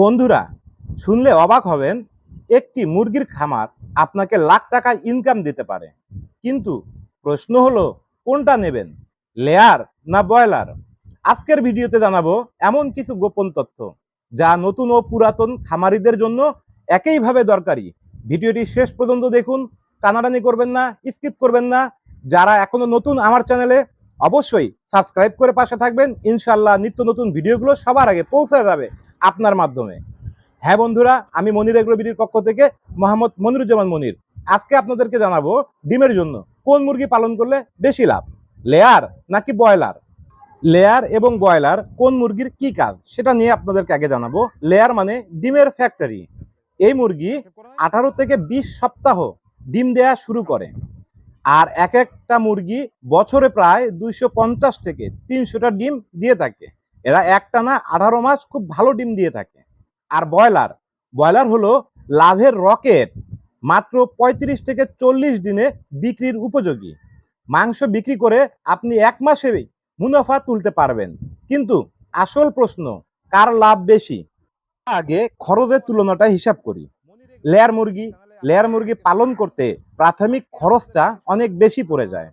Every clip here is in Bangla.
বন্ধুরা, শুনলে অবাক হবেন, একটি মুরগির খামার আপনাকে লাখ টাকা ইনকাম দিতে পারে। কিন্তু প্রশ্ন হলো, কোনটা নেবেন লেয়ার না ব্রয়লার আজকের ভিডিওতে জানাব এমন কিছু গোপন তথ্য যা নতুন ও পুরাতন খামারিদের জন্য একইভাবে দরকারি। ভিডিওটি শেষ পর্যন্ত দেখুন, টানাটানি করবেন না স্কিপ করবেন না। যারা এখনও নতুন আমার চ্যানেলে অবশ্যই সাবস্ক্রাইব করে পাশে থাকবেন। ইনশাল্লাহ নিত্য নতুন ভিডিওগুলো সবার আগে পৌঁছে যাবে। আপনার মাধ্যমে। হ্যাঁ বন্ধুরা, আমি মনির এগ্রোবিডির পক্ষ থেকে মোহাম্মদ মনিরুজ্জামান মনির। আজকে আপনাদেরকে জানাব ডিমের জন্য কোন মুরগি পালন করলে বেশি লাভ? লেয়ার নাকি ব্রয়লার? লেয়ার এবং ব্রয়লার কোন মুরগির কি কাজ? সেটা নিয়ে আপনাদেরকে আগে জানাব। লেয়ার মানে ডিমের ফ্যাক্টরি। এই মুরগি আঠারো থেকে বিশ সপ্তাহ ডিম দেয়া শুরু করে। আর এক একটা মুরগি বছরে প্রায় দুইশো পঞ্চাশ থেকে তিনশোটা ডিম দিয়ে থাকে। এরা একটানা আঠারো মাস খুব ভালো ডিম দিয়ে থাকে। আর ব্রয়লার ব্রয়লার হলো লাভের রকেট, মাত্র পঁয়ত্রিশ থেকে চল্লিশ দিনে বিক্রির উপযোগী। মাংস বিক্রি করে আপনি এক মাসেই মুনাফা তুলতে পারবেন। কিন্তু আসল প্রশ্ন, কার লাভ বেশি? আগে খরচের তুলনাটা হিসাব করি। লেয়ার মুরগি লেয়ার মুরগি পালন করতে প্রাথমিক খরচটা অনেক বেশি পড়ে যায়।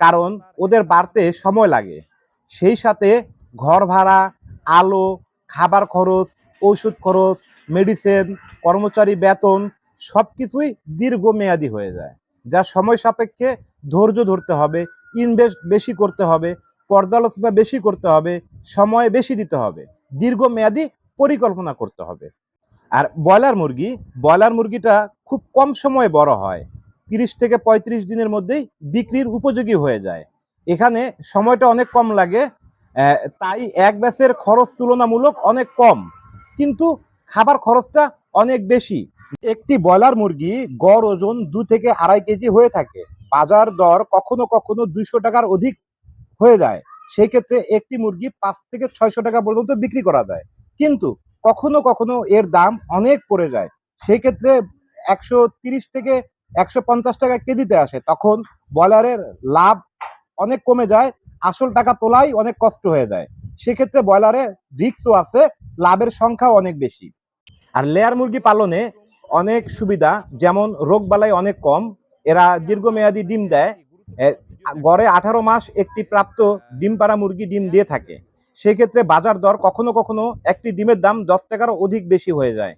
কারণ ওদের বাড়তে সময় লাগে। সেই সাথে ঘর ভাড়া, আলো, খাবার খরচ ওষুধ খরচ মেডিসিন কর্মচারী বেতন সব কিছুই দীর্ঘমেয়াদী হয়ে যায়। যা সময় সাপেক্ষে ধৈর্য ধরতে হবে ইনভেস্ট বেশি করতে হবে পর্যালোচনা বেশি করতে হবে, সময় বেশি দিতে হবে, দীর্ঘমেয়াদী পরিকল্পনা করতে হবে। আর ব্রয়লার মুরগি, ব্রয়লার মুরগিটা খুব কম সময়ে বড় হয়, তিরিশ থেকে পঁয়ত্রিশ দিনের মধ্যেই বিক্রির উপযোগী হয়ে যায়। এখানে সময়টা অনেক কম লাগে তাই এক ব্যাচের খরচ তুলনামূলক অনেক কম, কিন্তু খাবার খরচটা অনেক বেশি। একটি ব্রয়লার মুরগি গড় ওজন দু থেকে আড়াই কেজি হয়ে থাকে। বাজার দর কখনো কখনো দুইশো টাকার অধিক হয়ে যায়। সেই ক্ষেত্রে একটি মুরগি পাঁচ থেকে ছয়শো টাকা পর্যন্ত বিক্রি করা যায়। কিন্তু কখনো কখনো এর দাম অনেক পড়ে যায়। সেই ক্ষেত্রে একশো তিরিশ থেকে একশো পঞ্চাশ টাকা কেজিতে আসে। তখন ব্রয়লারের লাভ অনেক কমে যায়। আসল টাকা তোলাই অনেক কষ্ট হয়ে যায়। সেক্ষেত্রে ব্রয়লারে রিক্সও আছে, লাভের সংখ্যাও অনেক বেশি। আর লেয়ার মুরগি পালনে অনেক সুবিধা, যেমন রোগ বালাই অনেক কম, এরা দীর্ঘমেয়াদী ডিম দেয়। গড়ে আঠারো মাস একটি প্রাপ্ত ডিম পাড়া মুরগি ডিম দিয়ে থাকে। সেক্ষেত্রে বাজার দর কখনো কখনো একটি ডিমের দাম দশ টাকারও অধিক বেশি হয়ে যায়।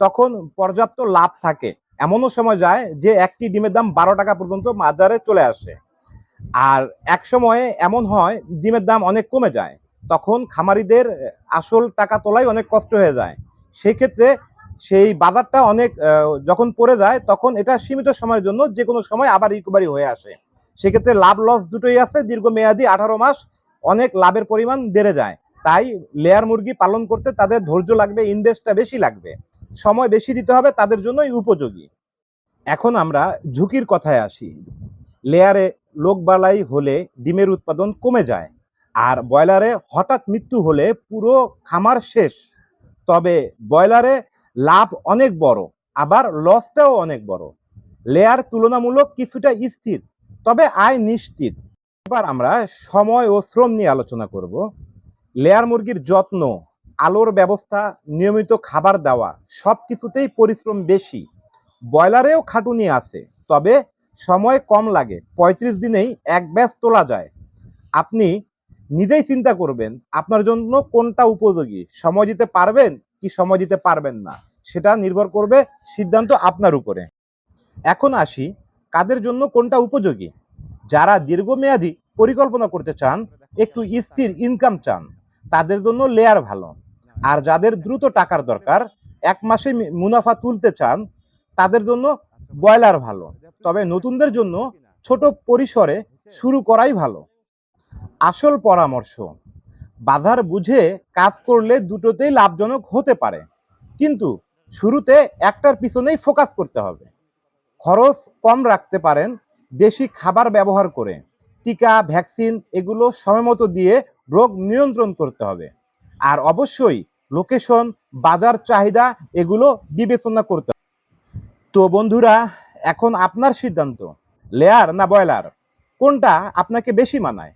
তখন পর্যাপ্ত লাভ থাকে। এমনও সময় যায় যে একটি ডিমের দাম বারো টাকা পর্যন্ত বাজারে চলে আসে। আর এক সময়ে এমন হয়, ডিমের দাম অনেক কমে যায়, তখন খামারিদের আসল টাকা তোলাই অনেক কষ্ট হয়ে যায়। সেই ক্ষেত্রে সেই বাজারটা অনেক যখন পড়ে যায়, তখন এটা সীমিত সময়ের জন্য যে কোনো সময় আবার রিকভারি হয়ে আসে। সেক্ষেত্রে লাভ লস দুটোই আছে, দীর্ঘমেয়াদী আঠারো মাস অনেক লাভের পরিমাণ বেড়ে যায়। তাই লেয়ার মুরগি পালন করতে তাদের ধৈর্য লাগবে ইনভেস্টটা বেশি লাগবে। সময় বেশি দিতে হবে, তাদের জন্যই উপযোগী। এখন আমরা ঝুঁকির কথায় আসি। লেয়ারে লোকবালাই হলে ডিমের উৎপাদন কমে যায় আর ব্রয়লারে হঠাৎ মৃত্যু হলে পুরো খামার শেষ। তবে ব্রয়লারে লাভ অনেক বড়, আবার লসটাও অনেক বড়। লেয়ার তুলনামূলক কিছুটা স্থির, তবে আয় নিশ্চিত। এবার আমরা সময় ও শ্রম নিয়ে আলোচনা করব। লেয়ার মুরগির যত্ন, আলোর ব্যবস্থা, নিয়মিত খাবার দেওয়া সব কিছুতেই পরিশ্রম বেশি। ব্রয়লারেও খাটুনি আছে, তবে সময় কম লাগে, পঁয়ত্রিশ দিনেই এক ব্যাচ তোলা যায়। আপনি নিজেই চিন্তা করবেন, আপনার জন্য কোনটা উপযোগী? সময় দিতে পারবেন কি সময় দিতে পারবেন না? সেটা নির্ভর করবে সিদ্ধান্ত আপনার উপরে। এখন আসি, কাদের জন্য কোনটা উপযোগী? যারা দীর্ঘমেয়াদী পরিকল্পনা করতে চান, একটু স্থির ইনকাম চান, তাদের জন্য লেয়ার ভালো। আর যাদের দ্রুত টাকার দরকার, এক মাসে মুনাফা তুলতে চান, তাদের জন্য ব্রয়লার ভালো, তবে নতুনদের জন্য ছোট পরিসরে শুরু করাই ভালো। আসল পরামর্শ, বাজার বুঝে কাজ করলে দুটোতেই লাভজনক হতে পারে, কিন্তু শুরুতে একটার পিছনেই ফোকাস করতে হবে। খরচ কম রাখতে পারেন, দেশি খাবার ব্যবহার করে, টিকা, ভ্যাকসিন এগুলো সময়মতো দিয়ে রোগ নিয়ন্ত্রণ করতে হবে। আর অবশ্যই লোকেশন, বাজার চাহিদা এগুলো বিবেচনা করতে তো বন্ধুরা, এখন আপনার সিদ্ধান্ত। লেয়ার না ব্রয়লার কোনটা আপনাকে বেশি মানায়?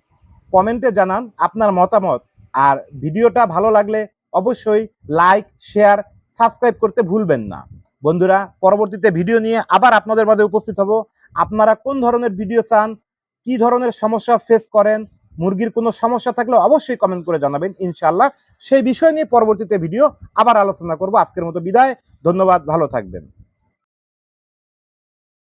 কমেন্টে জানান আপনার মতামত। আর ভিডিওটা ভালো লাগলে অবশ্যই লাইক শেয়ার সাবস্ক্রাইব করতে ভুলবেন না। বন্ধুরা, পরবর্তীতে ভিডিও নিয়ে আবার আপনাদের মাঝে উপস্থিত হব। আপনারা কোন ধরনের ভিডিও চান? কি ধরনের সমস্যা ফেস করেন? মুরগির কোনো সমস্যা থাকলে অবশ্যই কমেন্ট করে জানাবেন, ইনশাআল্লাহ। সেই বিষয় নিয়ে পরবর্তীতে ভিডিও আবার আলোচনা করব। আজকের মতো বিদায়। ধন্যবাদ, ভালো থাকবেন।